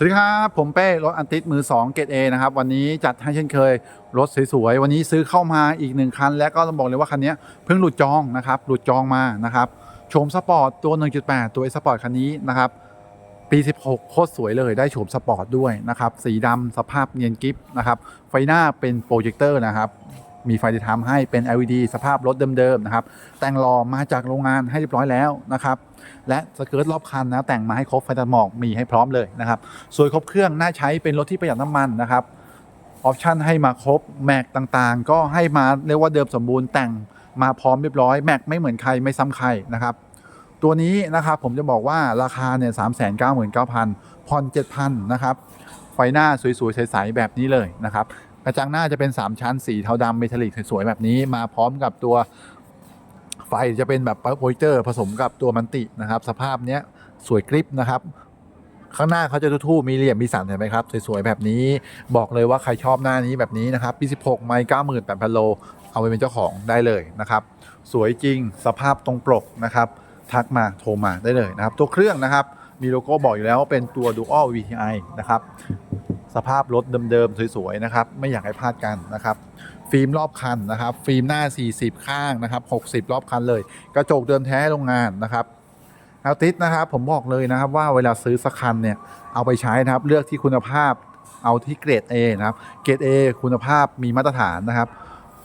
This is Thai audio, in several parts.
สวัสดีครับ ผมเป้รถอันติสมือ 2 เกรดเอนะครับ วันนี้จัดให้เช่นเคย รถสวยๆ วันนี้ซื้อเข้ามาอีกหนึ่งคัน และก็ต้องบอกเลยว่าคันนี้เพิ่งหลุดจองนะครับ หลุดจองมานะครับโฉมสปอร์ตตัว 1.8 ตัวสปอร์ตคันนี้นะครับ ปี 16 โคตรสวยเลยได้โฉมสปอร์ตด้วยนะครับ สีดำสภาพเนียนกิฟนะครับ ไฟหน้าเป็นโปรเจคเตอร์นะครับ มีไฟที่ทำให้เป็น LED สภาพรถเดิมๆนะครับ แต่งรอมาจากโรงงานให้เรียบร้อยแล้วนะครับ และสเกิร์ตรอบคันนะแต่งมาให้ครบไฟตัดหมอกมีให้พร้อมเลยนะครับสวยครบเครื่องน่าใช้เป็นรถที่ประหยัดน้ำมันนะครับออปชั่นให้มาครบแม็กต่างๆ ก็ให้มาเรียกว่าเดิมสมบูรณ์แต่งมาพร้อมเรียบร้อยแม็กไม่เหมือนใครไม่ซ้ำใครนะครับตัวนี้นะครับผมจะบอกว่าราคาเนี่ยสามแสนเก้าหมื่นเก้าพันผ่อนเจ็ดพันนะครับไฟหน้าสวยๆใสๆแบบนี้เลยนะครับ ระจังหน้าจะเป็น 3 ชั้นสีเทาดำเมทัลลิกสวยๆแบบนี้มาพร้อมกับตัวไฟจะเป็นแบบโปรเจคเตอร์ผสมกับตัวมันตินะครับ สภาพเนี้ยสวยกริปนะครับข้างหน้าเขาจะทู่ๆมีเหลี่ยมมีสันเห็นไหมครับ สวยๆ แบบนี้บอกเลยว่าใครชอบหน้านี้แบบนี้นะครับปี16 ไมค์98,000 โล เอาไปเป็นเจ้าของได้เลยนะครับ สวยจริงสภาพตรงปกนะครับ ทักมาโทรมาได้เลยนะครับ ตัวเครื่องนะครับ มีโลโก้บอกอยู่แล้วว่าเป็นตัว Dual VTI นะครับ สภาพรถเดิมๆ สวยๆ นะครับ ไม่อยากให้พลาดกันนะครับ ฟิล์มรอบคันนะครับ ฟิล์มหน้า 40 ข้างนะครับ 60 รอบคันเลย กระจกเดิมแท้โรงงานนะครับเอาติสนะครับ ผมบอกเลยนะครับว่าเวลาซื้อสักคันเนี่ย เอาไปใช้นะครับ เลือกที่คุณภาพ เอาที่เกรด A นะครับ เกรด A คุณภาพมีมาตรฐานนะครับ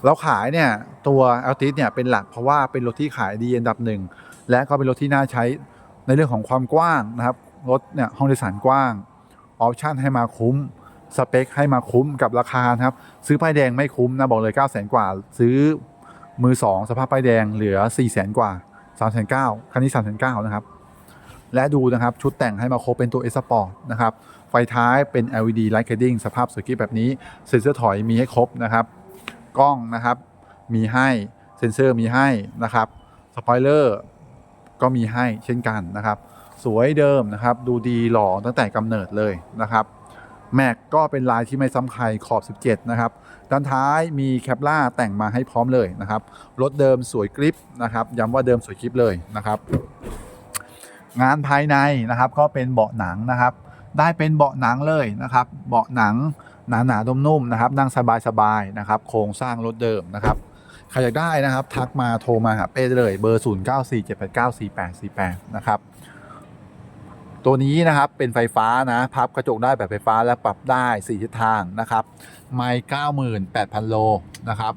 เราขายเนี่ยตัว a l t i s เนี่ยเป็นหลักเพราะว่าเป็นรถที่ขายดีอันดับหนึ่งและก็เป็นรถที่น่าใช้ในเรื่องของความกว้างนะครับ รถเนี่ยห้องโดยสารกว้าง ออปชั่นให้มาคุ้มสเปคให้มาคุ้มกับราคานะครับ ซื้อป้ายแดงไม่คุ้มนะบอกเลย 9 0 0 0 0 0กว่า ซื้อมือ 2 สภาพป้ายแดงเหลือ4 0 0 0 0 0 กว่า 3 9 0 0 0คันนี้ 3 9 0 0 0นะครับ และดูนะครับชุดแต่งให้มาครบเป็นตัว S Sport นะครับ ไฟท้ายเป็น LED light guiding สภาพสวยกิ๊บแบบนี้ เซ็นเซอร์ถอยมีให้ครบนะครับ กล้องนะครับมีให้เซ็นเซอร์มีให้นะครับสปอยเลอร์ก็มีให้เช่นกันนะครับ สวยเดิมนะครับ ดูดีหล่อตั้งแต่กำเนิดเลยนะครับแม็กก็เป็นลายที่ไม่ซ้ำใครขอบ 17 นะครับ ด้านท้ายมีแคปล่าแต่งมาให้พร้อมเลยนะครับ รถเดิมสวยกริปนะครับย้ำว่าเดิมสวยกริปเลยนะครับ งานภายในนะครับก็เป็นเบาะหนังนะครับ ได้เป็นเบาะหนังเลยนะครับ เบาะหนังหนาหนานุ่มๆนะครับ นั่งสบายๆนะครับ โครงสร้างรถเดิมนะครับ ใครอยากได้นะครับ ทักมาโทรมาหาเป้เลยเบอร์ 0 9 4 7 8 9 4 8 4 8 นะครับ ตัวนี้นะครับเป็นไฟฟ้านะพับกระจกได้แบบไฟฟ้าและปรับได้ 4 ทิศทางนะครับไม่98,000 โลนะครับ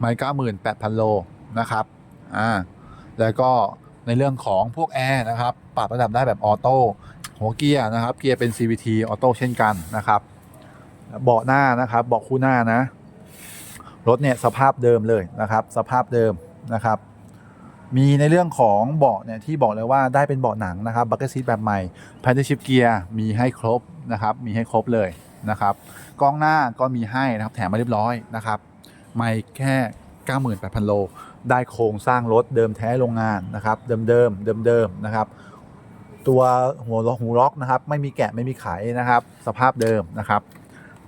ไม่98,000 โลนะครับอ่าแล้วก็ในเรื่องของพวกแอร์นะครับปรับระดับได้แบบออโต้หัวเกียร์นะครับเกียร์เป็น CVT ออโต้เช่นกันนะครับเบาะหน้านะครับเบาะคู่หน้านะรถเนี่ยสภาพเดิมเลยนะครับ สภาพเดิมนะครับ มีในเรื่องของเบาะเนี่ยที่บอกเลยว่าได้เป็นเบาะหนังนะครับบัคเก็ตซีทแบบใหม่แพนเทชิพเกียร์มีให้ครบนะครับ มีให้ครบเลยนะครับกล้องหน้าก็มีให้นะครับแถมมาเรียบร้อยนะครับไม่แค่ 98,000 โล ได้โครงสร้างรถเดิมแท้โรงงานนะครับเดิมเดิมเดิมเดิมนะครับตัวหัวล็อกหูล็อกนะครับไม่มีแกะไม่มีไขนะครับ สภาพเดิมนะครับ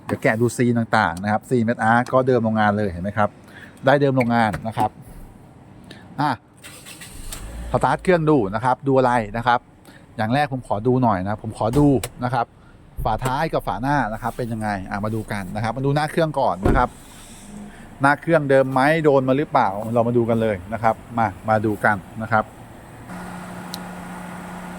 เดี๋ยวแกะดูซีนต่างๆนะครับซีเมอาร์ก็เดิมโรงงานเลยเห็นไหมครับ ได้เดิมโรงงานนะครับอะ สตาร์ทเครื่องดูนะครับ ดูอะไรนะครับ อย่างแรกผมขอดูหน่อยนะ ผมขอดูนะครับ ฝาท้ายกับฝาหน้านะครับ เป็นยังไงอะมาดูกันนะครับ มาดูหน้าเครื่องก่อนนะครับ หน้าเครื่องเดิมไหมโดนมาหรือเปล่า เรามาดูกันเลยนะครับ มามาดูกันนะครับ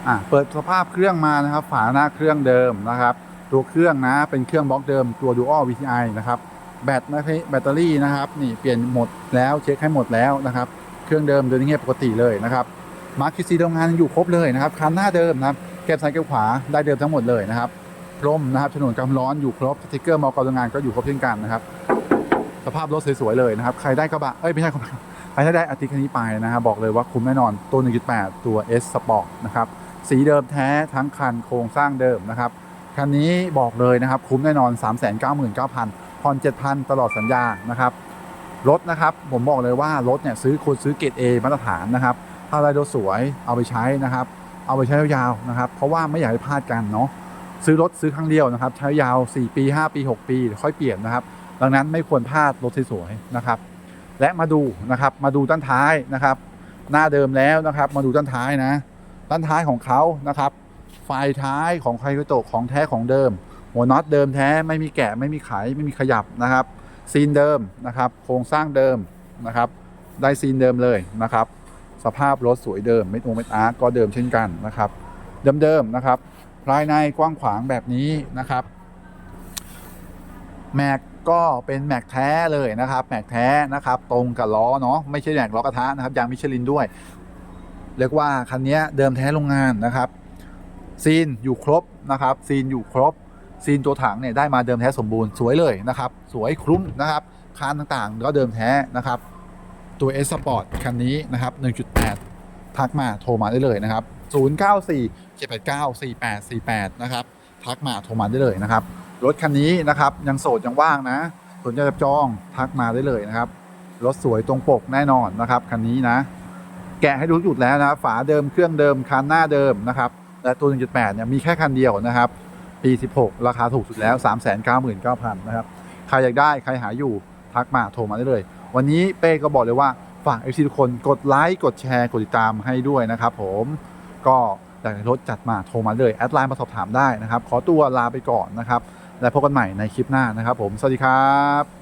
อะเปิดสภาพเครื่องมานะครับ ฝาหน้าเครื่องเดิมนะครับ ตัวเครื่องนะเป็นเครื่องบล็อกเดิมตัว Dual VTI นะครับแบตนะครับแบตเตอรี่นะครับ นี่เปลี่ยนหมดแล้วเช็คให้หมดแล้วนะครับ เครื่องเดิมเดินเงียบปกติเลยนะครับ มาร์คิซีโรงงานอยู่ครบเลยนะครับคันหน้าเดิมนะครับเก็บซ้ายเก็บขวาได้เดิมทั้งหมดเลยนะครับพรมนะครับฉนนกำร้อนอยู่ครบสติ๊กเกอร์มอกรโรงงานก็อยู่ครบเช่นกันนะครับสภาพรถสวยๆเลยนะครับใครได้กระบะเอ้ยไม่ใช่กระบะใครได้อาทิตย์คันนี้ไปนะครับบอกเลยว่าคุ้มแน่นอนตัว 1.8 ตัว S Sport นะครับสีเดิมแท้ทั้งคันโครงสร้างเดิมนะครับคันนี้บอกเลยนะครับคุ้มแน่นอน 399,000ผ่อน7,000 ตลอดสัญญานะครับรถนะครับผมบอกเลยว่ารถเนี่ยซื้อคนซื้อเกรด A มาตรฐานนะครับ อะไรรถสวยเอาไปใช้นะครับ เอาไปใช้ยาวๆนะครับ เพราะว่าไม่อยากให้พลาดกันเนาะซื้อรถซื้อครั้งเดียวนะครับ ใช้ยาว 4 ปี 5 ปี 6 ปีเดี๋ยวค่อยเปลี่ยนนะครับ ดังนั้นไม่ควรพลาดรถสวยๆนะครับ และมาดูนะครับมาดูด้านท้ายนะครับ หน้าเดิมแล้วนะครับ มาดูด้านท้ายนะด้านท้ายของเขานะครับไฟท้ายของไคโตะของแท้ของเดิม หัวน็อตเดิมแท้ไม่มีแกะไม่มีไขไม่มีขยับนะครับซีนเดิมนะครับ โครงสร้างเดิมนะครับ ได้ซีนเดิมเลยนะครับ สภาพรถสวยเดิมไม่ตรงไม่อาร์ก็เดิมเช่นกันนะครับ เดิมๆนะครับภายในกว้างขวางแบบนี้นะครับแม็กก็เป็นแม็กแท้เลยนะครับแม็กแท้นะครับ ตรงกับล้อเนาะไม่ใช่แม็กล้อกระทะนะครับยางมิชลินด้วย เรียกว่าคันนี้เดิมแท้โรงงานนะครับ ซีนอยู่ครบนะครับ ซีนอยู่ครบ ซีนตัวถังเนี่ยได้มาเดิมแท้สมบูรณ์สวยเลยนะครับ สวยคลุ้มนะครับคานต่างๆ ก็เดิมแท้นะครับ ตัว S Sport คันนี้นะครับ 1.8 ทักมาโทรมาได้เลยนะครับ 094 789 4848 นะครับ ทักมาโทรมาได้เลยนะครับ รถคันนี้นะครับยังโสดยังว่างนะสนใจจะจองทักมาได้เลยนะครับ รถสวยตรงปกแน่นอนนะครับคันนี้นะ แกะให้ดูจุดแล้วนะฝาเดิมเครื่องเดิมคันหน้าเดิมนะครับและตัว 1.8 เนี่ยมีแค่คันเดียวนะครับ ปี 16 ราคาถูกสุดแล้ว 399,000 นะครับ ใครอยากได้ใครหาอยู่ทักมาโทรมาได้เลย วันนี้เป้ก็บอกเลยว่าฝาก FC ทุกคนกดไลค์กดแชร์กดติดตามให้ด้วยนะครับผมก็อยากได้รถจัดมาโทรมาเลยแอดไลน์มาสอบถามได้นะครับ ขอตัวลาไปก่อนนะครับ และพบกันใหม่ในคลิปหน้านะครับผม สวัสดีครับ